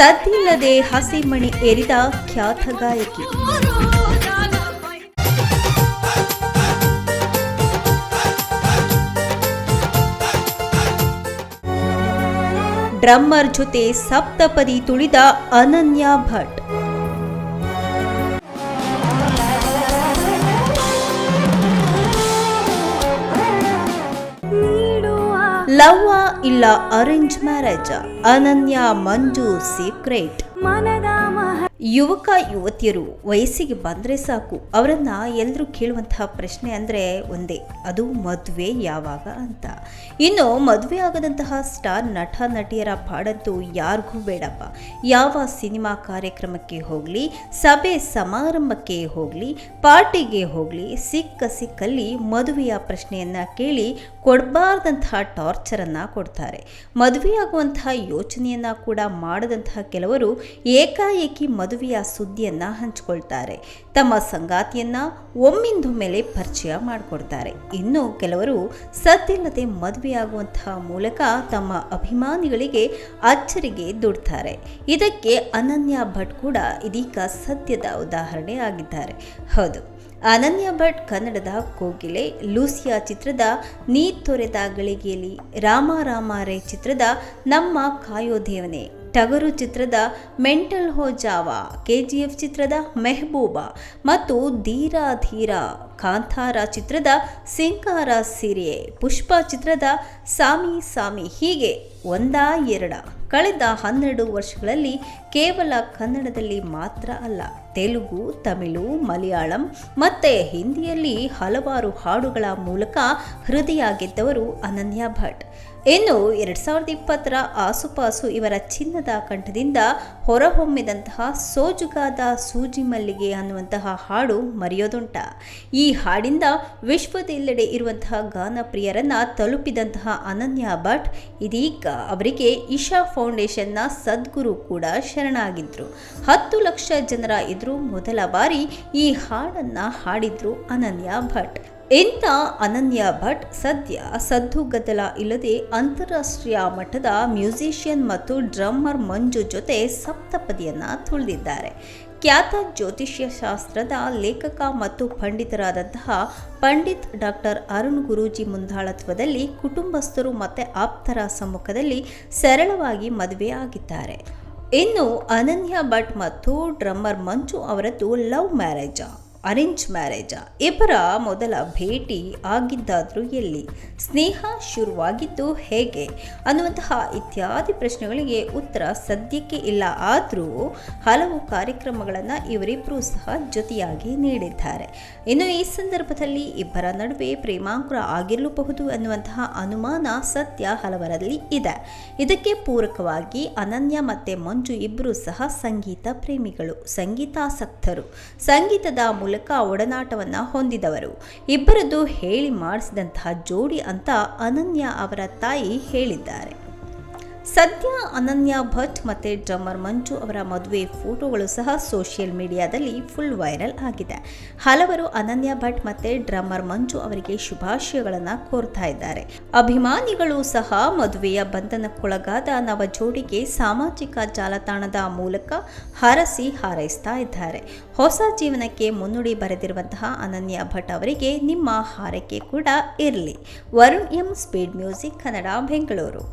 ಸದ್ದಿಲ್ಲದೆ ಹಸಿಮಣಿ ಏರಿದ ಖ್ಯಾತ ಗಾಯಕಿ. ಡ್ರಮ್ಮರ್ ಜೊತೆ ಸಪ್ತಪದಿ ತುಳಿದ ಅನನ್ಯ ಭಟ್. ಲವ್ವ ಇಲ್ಲ arrange marriage Ananya, Manju secret ಯುವಕ, ಯುವತಿಯರು, ವಯಸ್ಸಿಗೆ ಬಂದರೆ ಸಾಕು. ಅವರನ್ನು ಎಲ್ಲರೂ ಕೇಳುವಂತಹ ಪ್ರಶ್ನೆ ಅಂದರೆ ಒಂದೇ, ಅದು ಮದುವೆ ಯಾವಾಗ ಅಂತ. ಇನ್ನು ಮದುವೆ ಆಗದಂತಹ ಸ್ಟಾರ್ ನಟ, ನಟಿಯರ ಪಾಡಂತೂ ಯಾರಿಗೂ ಬೇಡಪ್ಪ. ಯಾವ ಸಿನಿಮಾ ಕಾರ್ಯಕ್ರಮಕ್ಕೆ ಹೋಗಲಿ, ಸಭೆ ಸಮಾರಂಭಕ್ಕೆ ಹೋಗಲಿ, ಪಾರ್ಟಿಗೆ ಹೋಗಲಿ, ಸಿಕ್ಕ ಸಿಕ್ಕಲ್ಲಿ ಮದುವೆಯ ಪ್ರಶ್ನೆಯನ್ನು ಕೇಳಿ ಕೊಡಬಾರ್ದಂತಹ ಟಾರ್ಚರನ್ನು ಕೊಡ್ತಾರೆ. ಮದುವೆಯಾಗುವಂತಹ ಯೋಚನೆಯನ್ನು ಕೂಡ ಮಾಡದಂತಹ ಕೆಲವರು ಏಕಾಏಕಿ ಮದುವೆಯ ಸುದ್ದಿಯನ್ನು ಹಂಚಿಕೊಳ್ತಾರೆ. ತಮ್ಮ ಸಂಗಾತಿಯನ್ನು ಒಮ್ಮಿಂದೊಮ್ಮೆಲೆ ಪರಿಚಯ ಮಾಡಿಕೊಡ್ತಾರೆ. ಇನ್ನು ಕೆಲವರು ಸದ್ದಿಲ್ಲದೆ ಮದುವೆಯಾಗುವಂತಹ ಮೂಲಕ ತಮ್ಮ ಅಭಿಮಾನಿಗಳಿಗೆ ಅಚ್ಚರಿಗೆ ದುಡ್ತಾರೆ. ಇದಕ್ಕೆ ಅನನ್ಯ ಭಟ್ ಕೂಡ ಇದೀಗ ಸದ್ಯದ ಉದಾಹರಣೆ ಆಗಿದ್ದಾರೆ. ಹೌದು. ಅನನ್ಯ ಭಟ್, ಕನ್ನಡದ ಕೋಗಿಲೆ, ಲೂಸಿಯಾ ಚಿತ್ರದ ನೀ ತೊರೆದ ಗಳಿಗೆಯಲ್ಲಿ ರಾಮ ರಾಮ ರೇ ಚಿತ್ರದ ನಮ್ಮ ಕಾಯೋದೇವನೆ. ಟಗರು ಚಿತ್ರದ ಮೆಂಟಲ್ ಹೋ ಜಿ ಕೆಜಿಎಫ್ ಚಿತ್ರದ ಮೆಹಬೂಬಾ ಮತ್ತು ಧೀರಾ ಧೀರಾ, ಕಾಂತಾರ ಚಿತ್ರದ ಸಿಂಕಾರ ಸಿರಿಯೆ, ಪುಷ್ಪ ಚಿತ್ರದ ಸಾಮಿ ಸಾಮಿ, ಹೀಗೆ ಒಂದಾ ಎರಡ. ಕಳೆದ ಹನ್ನೆರಡು ವರ್ಷಗಳಲ್ಲಿ ಕೇವಲ ಕನ್ನಡದಲ್ಲಿ ಮಾತ್ರ ಅಲ್ಲ, ತೆಲುಗು, ತಮಿಳು, ಮಲಯಾಳಂ ಮತ್ತು ಹಿಂದಿಯಲ್ಲಿ ಹಲವಾರು ಹಾಡುಗಳ ಮೂಲಕ ಹೃದಯ ಗೆದ್ದವರು ಅನನ್ಯ ಭಟ್. ಇನ್ನು ಎರಡು ಸಾವಿರದ ಇಪ್ಪತ್ತರ ಆಸುಪಾಸು ಇವರ ಚಿನ್ನದ ಕಂಠದಿಂದ ಹೊರಹೊಮ್ಮಿದಂತಹ ಸೋಜುಗಾದ ಸೂಜಿ ಮಲ್ಲಿಗೆ ಅನ್ನುವಂತಹ ಹಾಡು ಮರೆಯೋದುಂಟ. ಈ ಹಾಡಿಂದ ವಿಶ್ವದೆಲ್ಲೆಡೆ ಇರುವಂತಹ ಗಾನಪ್ರಿಯರನ್ನ ತಲುಪಿದಂತಹ ಅನನ್ಯ ಭಟ್, ಇದೀಗ ಅವರಿಗೆ ಇಶಾ ಫೌಂಡೇಶನ್ನ ಸದ್ಗುರು ಕೂಡ ಶರಣಾಗಿದ್ರು. ಹತ್ತು ಲಕ್ಷ ಜನರ ಎದುರು ಮೊದಲ ಬಾರಿ ಈ ಹಾಡನ್ನ ಹಾಡಿದ್ರು ಅನನ್ಯ ಭಟ್. ಇಂಥ ಅನನ್ಯ ಭಟ್ ಸದ್ಯ ಸದ್ದು ಗದ್ದಲ ಇಲ್ಲದೆ ಅಂತಾರಾಷ್ಟ್ರೀಯ ಮಟ್ಟದ ಮ್ಯೂಸಿಷಿಯನ್ ಮತ್ತು ಡ್ರಮ್ಮರ್ ಮಂಜು ಜೊತೆ ಸಪ್ತಪದಿಯನ್ನು ತುಳಿದಿದ್ದಾರೆ. ಖ್ಯಾತ ಜ್ಯೋತಿಷ್ಯ ಶಾಸ್ತ್ರದ ಲೇಖಕ ಮತ್ತು ಪಂಡಿತರಾದಂತಹ ಪಂಡಿತ್ ಡಾಕ್ಟರ್ ಅರುಣ್ ಗುರೂಜಿ ಮುಂದಾಳತ್ವದಲ್ಲಿ ಕುಟುಂಬಸ್ಥರು ಮತ್ತು ಆಪ್ತರ ಸಮ್ಮುಖದಲ್ಲಿ ಸರಳವಾಗಿ ಮದುವೆಯಾಗಿದ್ದಾರೆ. ಇನ್ನು ಅನನ್ಯ ಭಟ್ ಮತ್ತು ಡ್ರಮ್ಮರ್ ಮಂಜು ಅವರದ್ದು ಲವ್ ಮ್ಯಾರೇಜ. Arrange marriage. ಇಬ್ಬರ ಮೊದಲ ಭೇಟಿ ಆಗಿದ್ದಾದರೂ ಎಲ್ಲಿ? ಸ್ನೇಹ ಶುರುವಾಗಿದ್ದು ಹೇಗೆ? ಅನ್ನುವಂತಹ ಇತ್ಯಾದಿ ಪ್ರಶ್ನೆಗಳಿಗೆ ಉತ್ತರ ಸದ್ಯಕ್ಕೆ ಇಲ್ಲ. ಆದರೂ ಹಲವು ಕಾರ್ಯಕ್ರಮಗಳನ್ನು ಇವರಿಬ್ಬರೂ ಸಹ ಜೊತೆಯಾಗಿ ನೀಡಿದ್ದಾರೆ. ಇನ್ನು ಈ ಸಂದರ್ಭದಲ್ಲಿ ಇಬ್ಬರ ನಡುವೆ ಪ್ರೇಮಾಂಕುರ ಆಗಿರಲೂಬಹುದು ಅನ್ನುವಂತಹ ಅನುಮಾನ ಸತ್ಯ ಹಲವರಲ್ಲಿ ಇದೆ. ಇದಕ್ಕೆ ಪೂರಕವಾಗಿ ಅನನ್ಯ ಮತ್ತು ಮಂಜು ಇಬ್ಬರೂ ಸಹ ಸಂಗೀತ ಪ್ರೇಮಿಗಳು, ಸಂಗೀತಾಸಕ್ತರು. ಸಂಗೀತದ ಮೂಲಕ ಒಡನಾಟವನ್ನ ಹೊಂದಿದವರು. ಇಬ್ಬರದ್ದು ಹೇಳಿ ಮಾಡಿಸಿದಂತಹ ಜೋಡಿ ಅಂತ ಅನನ್ಯ ಅವರ ತಾಯಿ ಹೇಳಿದ್ದಾರೆ. ಸದ್ಯ ಅನನ್ಯ ಭಟ್ ಮತ್ತು ಡ್ರಮ್ಮರ್ ಮಂಜು ಅವರ ಮದುವೆ ಫೋಟೋಗಳು ಸಹ ಸೋಷಿಯಲ್ ಮೀಡಿಯಾದಲ್ಲಿ ಫುಲ್ ವೈರಲ್ ಆಗಿದೆ. ಹಲವರು ಅನನ್ಯ ಭಟ್ ಮತ್ತು ಡ್ರಮ್ಮರ್ ಮಂಜು ಅವರಿಗೆ ಶುಭಾಶಯಗಳನ್ನು ಕೋರ್ತಾ ಇದ್ದಾರೆ. ಅಭಿಮಾನಿಗಳು ಸಹ ಮದುವೆಯ ಬಂಧನಕ್ಕೊಳಗಾದ ನವ ಜೋಡಿಗೆ ಸಾಮಾಜಿಕ ಜಾಲತಾಣದ ಮೂಲಕ ಹರಸಿ ಹಾರೈಸ್ತಾ ಇದ್ದಾರೆ. ಹೊಸ ಜೀವನಕ್ಕೆ ಮುನ್ನುಡಿ ಬರೆದಿರುವಂತಹ ಅನನ್ಯ ಭಟ್ ಅವರಿಗೆ ನಿಮ್ಮ ಹಾರೈಕೆ ಕೂಡ ಇರಲಿ. Varun M, speed music, Kannada, Bengaluru.